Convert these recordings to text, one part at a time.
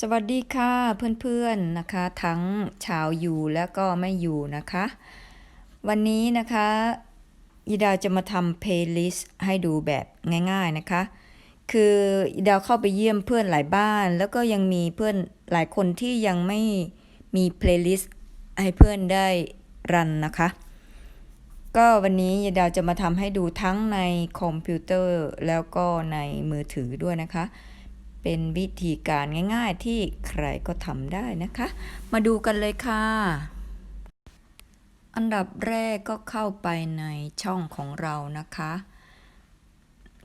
สวัสดีค่ะเพื่อนๆนะคะ ทั้งชาวอยู่และก็ไม่อยู่นะคะ วันนี้นะคะยีดาวจะมาทำเพลย์ลิสต์ให้ดูแบบง่ายๆนะคะ คือยีดาวเข้าไปเยี่ยมเพื่อนหลายบ้าน แล้วก็ยังมีเพื่อนหลายคนที่ยังไม่มีเพลย์ลิสต์ให้เพื่อนได้รันนะคะ ก็วันนี้ยายดาวจะมาทำให้ดูทั้งในคอมพิวเตอร์แล้วก็ในมือถือด้วยนะคะ เป็นวิธีการง่าย ๆ ที่ใครก็ทำได้นะคะ มาดูกันเลยค่ะ อันดับแรกก็เข้าไปในช่องของเรานะคะ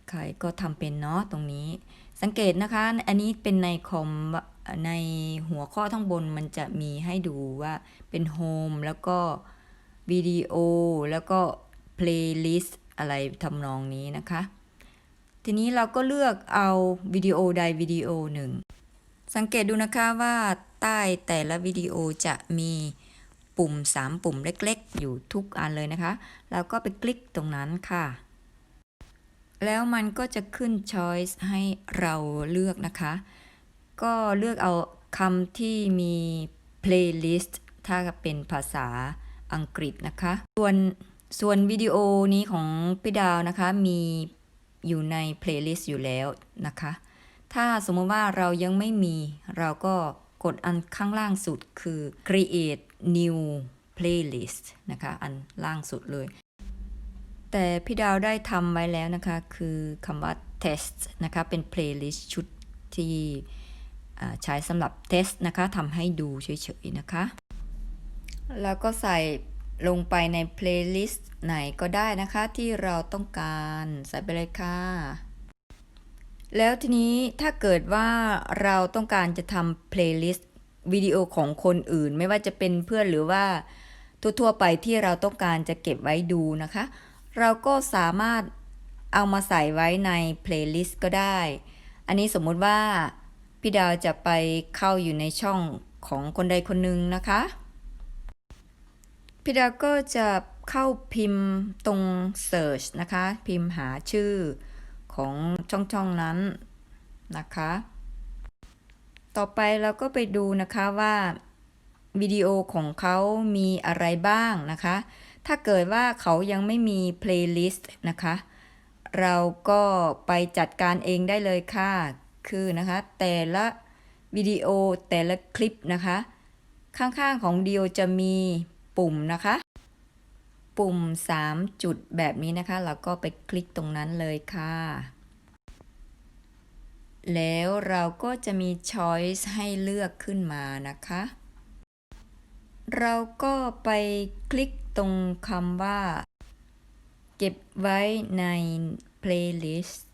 ใครก็ทำเป็นเนาะตรงนี้ สังเกตนะคะ อันนี้เป็นในคอมในหัวข้อทั้งบนมันจะมีให้ดูว่าเป็นโฮมแล้วก็วิดีโอแล้วก็เพลย์ลิสต์อะไรทำนองนี้นะคะ ทีนี้เราก็เลือกเอาวิดีโอใดวิดีโอหนึ่ง สังเกตดูนะคะว่าใต้แต่ละวิดีโอจะมีปุ่ม 3 ปุ่มเล็กๆ อยู่ทุกอันเลยนะคะ แล้วก็ไปคลิกตรงนั้นค่ะ แล้วมันก็จะขึ้น choice ให้เราเลือกนะคะ ก็เลือกเอาคำที่มี playlist ถ้าเป็นภาษาอังกฤษนะคะ ส่วนส่วนวิดีโอนี้ของพี่ดาวนะคะมี อยู่ใน playlist อยู่แล้วนะคะ ถ้าสมมติว่าเรายังไม่มี เราก็กดอันข้างล่างสุดคือ create new playlist นะคะ อันล่างสุดเลย แต่พี่ดาวได้ทำไว้แล้วนะคะ คือคำว่า test นะคะ เป็น playlist ชุดที่ใช้สำหรับ test นะคะทำให้ดูเฉยๆนะคะ แล้วก็ใส่ ลงไปใน playlist ไหนก็ได้นะคะที่เราต้องการใส่ไปเลยค่ะ แล้วทีนี้ถ้าเกิดว่าเราต้องการจะทำ playlist วิดีโอของคนอื่น ไม่ว่าจะเป็นเพื่อนหรือว่าทั่วๆไปที่เราต้องการจะเก็บไว้ดูนะคะ เราก็สามารถเอามาใส่ไว้ใน playlist ก็ได้ อันนี้สมมุติว่าพี่ดาวจะไปเข้าอยู่ในช่องของคนใดคนหนึ่งนะคะ พี่ดาวก็จะเข้าพิมพ์ตรง search นะคะ พิมพ์หาชื่อของช่องช่องนั้นนะคะ ต่อไปเราก็ไปดูนะคะว่าวิดีโอของเขามีอะไรบ้างนะคะ ถ้าเกิดว่าเขายังไม่มี playlist นะคะ เราก็ไปจัดการเองได้เลยค่ะ คือนะคะ แต่ละวิดีโอแต่ละคลิปนะคะ ข้างๆของวิดีโอจะมี ปุ่มนะคะ ปุ่ม 3 จุดแบบนี้นะคะ เราก็ไปคลิกตรงนั้นเลยค่ะ แล้วเราก็จะมี choice ให้เลือกขึ้นมานะคะ เราก็ไปคลิกตรงคำว่า เก็บไว้ใน playlist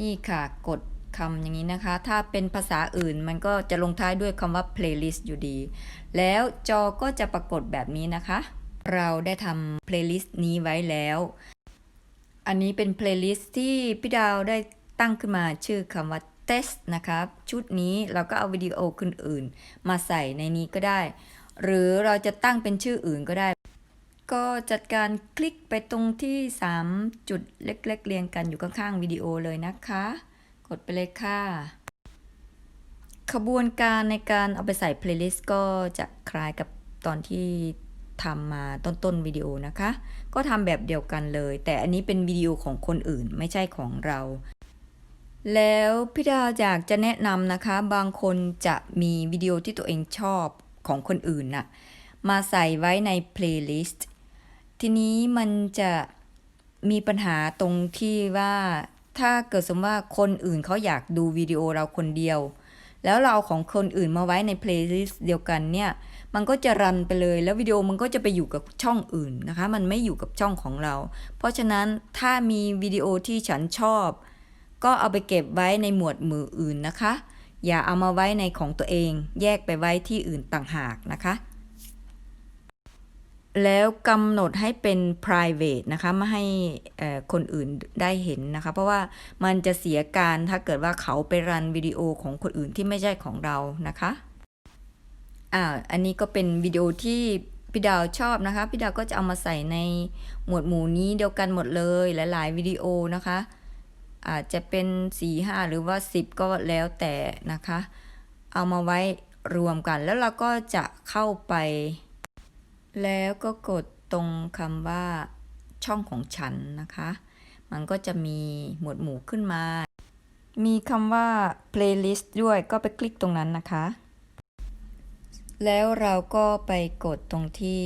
นี่ค่ะ กด คำอย่างนี้นะคะ ถ้าเป็นภาษาอื่นมันก็จะลงท้ายด้วยคำว่า playlist อยู่ดี แล้วจอก็จะปรากฏแบบนี้นะคะ เราได้ทำ playlist นี้ไว้แล้ว อันนี้เป็น playlist ที่พี่ดาวได้ตั้งขึ้นมาชื่อคำว่า test นะครับชุดนี้เราก็เอาวิดีโอคนอื่น มาใส่ในนี้ก็ได้ หรือเราจะตั้งเป็นชื่ออื่นก็ได้ ก็จัดการคลิกไปตรงที่ 3 จุดเล็ก ๆ เรียงกันอยู่ข้างๆวิดีโอเลยนะคะ ดไปเลยค่ะ ขบวนการในการเอาไปใส่ playlist ก็จะคล้ายกับตอนที่ทำมาต้นๆวิดีโอนะคะ ก็ทำแบบเดียวกันเลย แต่อันนี้เป็นวิดีโอของคนอื่นไม่ใช่ของเรา แล้วพี่ดาวอยากจะแนะนำนะคะ บางคนจะมีวิดีโอที่ตัวเองชอบของคนอื่นน่ะ มาใส่ไว้ใน playlist ทีนี้มันจะมีปัญหาตรงที่ว่า ถ้าเกิดสมมติว่าคนอื่นเขาอยากดูวิดีโอเราคนเดียว แล้วเราเอาของคนอื่นมาไว้ใน playlist เดียวกันเนี่ย มันก็จะรันไปเลยแล้ววิดีโอมันก็จะไปอยู่กับช่องอื่นนะคะ มันไม่อยู่กับช่องของเรา เพราะฉะนั้นถ้ามีวิดีโอที่ฉันชอบ ก็เอาไปเก็บไว้ในหมวดหมู่อื่นนะคะ อย่าเอามาไว้ในของตัวเอง แยกไปไว้ที่อื่นต่างหากนะคะ แล้วกำหนดให้เป็น private นะคะ ไม่ให้คนอื่นได้เห็นนะคะ เพราะว่ามันจะเสียการถ้าเกิดว่าเขาไปรันวิดีโอของคนอื่นที่ไม่ใช่ของเรานะคะอ่าอันนี้ก็เป็นวิดีโอที่พี่ดาวชอบนะคะ พี่ดาวก็จะเอามาใส่ในหมวดหมู่นี้เดียวกันหมดเลยหลาย ๆ วิดีโอนะคะ อาจจะเป็นสี่ห้าหรือว่าสิบก็แล้วแต่นะคะ เอามาไว้รวมกันแล้วเราก็จะเข้าไป แล้วก็กดตรงคำว่าช่องของฉันนะคะ มันก็จะมีหมวดหมู่ขึ้นมา มีคำว่า playlist ด้วยก็ไปคลิกตรงนั้นนะคะแล้วเราก็ไปกดตรงที่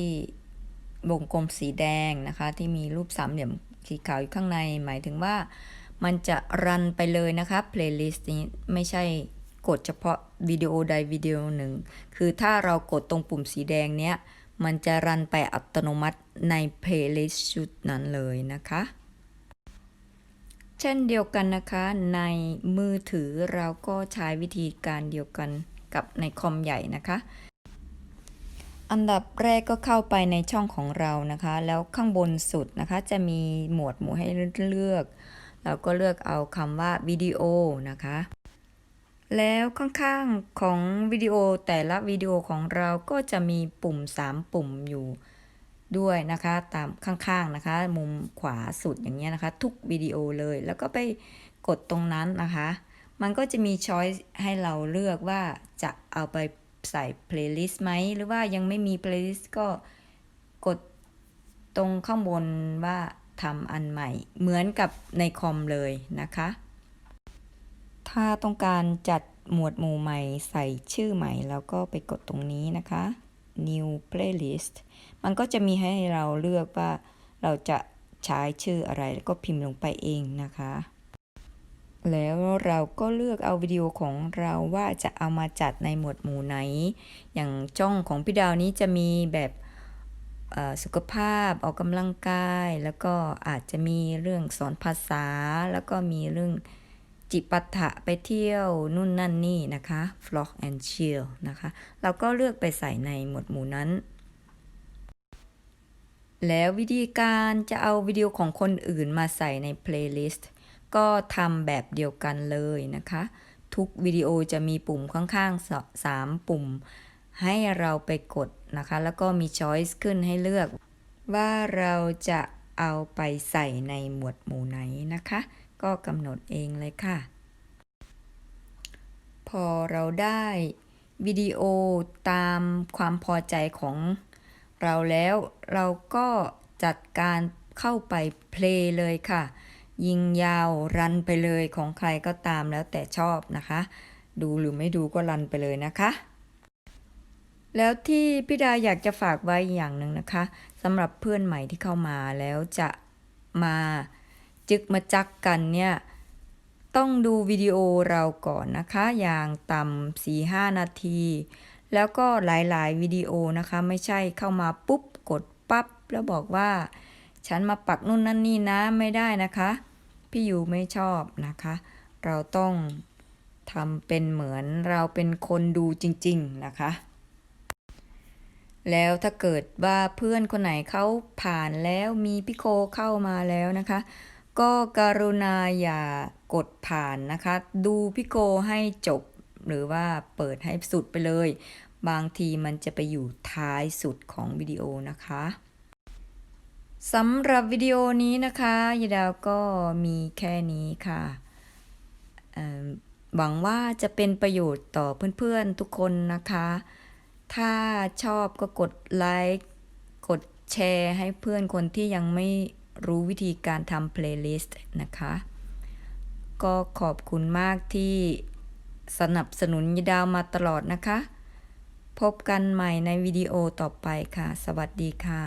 วงกลมสีแดงนะคะ ที่มีรูปสามเหลี่ยมสีขาวอยู่ข้างใน หมายถึงว่ามันจะรันไปเลยนะคะ playlist นี้ไม่ใช่กดเฉพาะวิดีโอใดวิดีโอหนึ่ง คือถ้าเรากดตรงปุ่มสีแดงเนี้ย มันจะรันไปอัตโนมัติใน playlist ชุดนั้นเลยนะคะ เช่นเดียวกันนะคะ ในมือถือเราก็ใช้วิธีการเดียวกันกับในคอมใหญ่นะคะ อันดับแรกก็เข้าไปในช่องของเรานะคะ แล้วข้างบนสุดนะคะ จะมีหมวดหมู่ให้เลือก เราก็เลือกเอาคำว่าวิดีโอนะคะ แล้วข้างๆของวิดีโอแต่ละวิดีโอของเราก็จะมีปุ่ม 3 ปุ่มอยู่ด้วยนะคะ ตามข้างๆนะคะ มุมขวาสุดอย่างเงี้ยนะคะ ทุกวิดีโอเลยแล้วก็ไปกดตรงนั้นนะคะ มันก็จะมีช้อยส์ให้เราเลือกว่าจะเอาไปใส่ playlist ไหมหรือว่ายังไม่มี playlist ก็กดตรงข้างบนว่าทำอันใหม่เหมือนกับในคอมเลยนะคะ ถ้าต้องการจัดหมวดหมู่ใหม่ใส่ชื่อใหม่ แล้วก็ไปกดตรงนี้นะคะ new playlist มันก็จะมีให้เราเลือกว่าเราจะใช้ชื่ออะไรแล้วก็พิมพ์ลงไปเองนะคะ แล้วเราก็เลือกเอาวิดีโอของเราว่าจะเอามาจัดในหมวดหมู่ไหน อย่างจ้องของพี่ดาวนี้จะมีแบบสุขภาพออกกำลังกาย แล้วก็อาจจะมีเรื่องสอนภาษา แล้วก็มีเรื่อง จิปัฏฐะไปเที่ยวนู่นนั่นนี่นะคะ vlog and chill นะคะ เราก็เลือกไปใส่ในหมวดหมู่นั้น แล้ววิธีการจะเอาวิดีโอของคนอื่นมาใส่ใน playlist ก็ทำแบบเดียวกันเลยนะคะ ทุกวิดีโอจะมีปุ่มข้างๆสสามปุ่ม ให้เราไปกดนะคะ แล้วก็มี choice ขึ้นให้เลือก ว่าเราจะเอาไปใส่ในหมวดหมู่ไหนนะคะ ก็กำหนดเองเลยค่ะ พอเราได้วิดีโอตามความพอใจของเราแล้วเราก็จัดการเข้าไปเพลย์เลยค่ะ ยิงยาวรันไปเลยของใครก็ตามแล้วแต่ชอบนะคะ ดูหรือไม่ดูก็รันไปเลยนะคะ แล้วที่พี่ดาอยากจะฝากไว้อย่างหนึ่งนะคะสำหรับเพื่อนใหม่ที่เข้ามาแล้วจะมา จึกมาจักกันเนี่ย ต้องดูวิดีโอเราก่อนนะคะ อย่างต่ำสี่ห้านาที แล้วก็หลายๆวิดีโอนะคะ ไม่ใช่เข้ามาปุ๊บกดปั๊บแล้วบอกว่า ฉันมาปักนู่นนั่นนี่นะไม่ได้นะคะ พี่อยู่ไม่ชอบนะคะ เราต้องทำเป็นเหมือนเราเป็นคนดูจริง ๆ นะคะ แล้วถ้าเกิดว่าเพื่อนคนไหนเขาผ่านแล้วมีพี่โคเข้ามาแล้วนะคะ ก็กรุณาอย่ากดผ่านนะคะ ดูพี่โคให้จบ หรือว่าเปิดให้สุดไปเลย บางทีมันจะไปอยู่ท้ายสุดของวิดีโอนะคะสำหรับวิดีโอนี้นะคะยาดาวก็มีแค่นี้ค่ะหวังว่าจะเป็นประโยชน์ต่อเพื่อนๆทุกคนนะคะ ถ้าชอบก็กดไลค์ กดแชร์ให้เพื่อนคนที่ยังไม่ รู้วิธีการทำ playlist นะคะ ก็ขอบคุณมากที่สนับสนุนยายดาวมาตลอดนะคะ พบกันใหม่ในวิดีโอต่อไปค่ะ สวัสดีค่ะ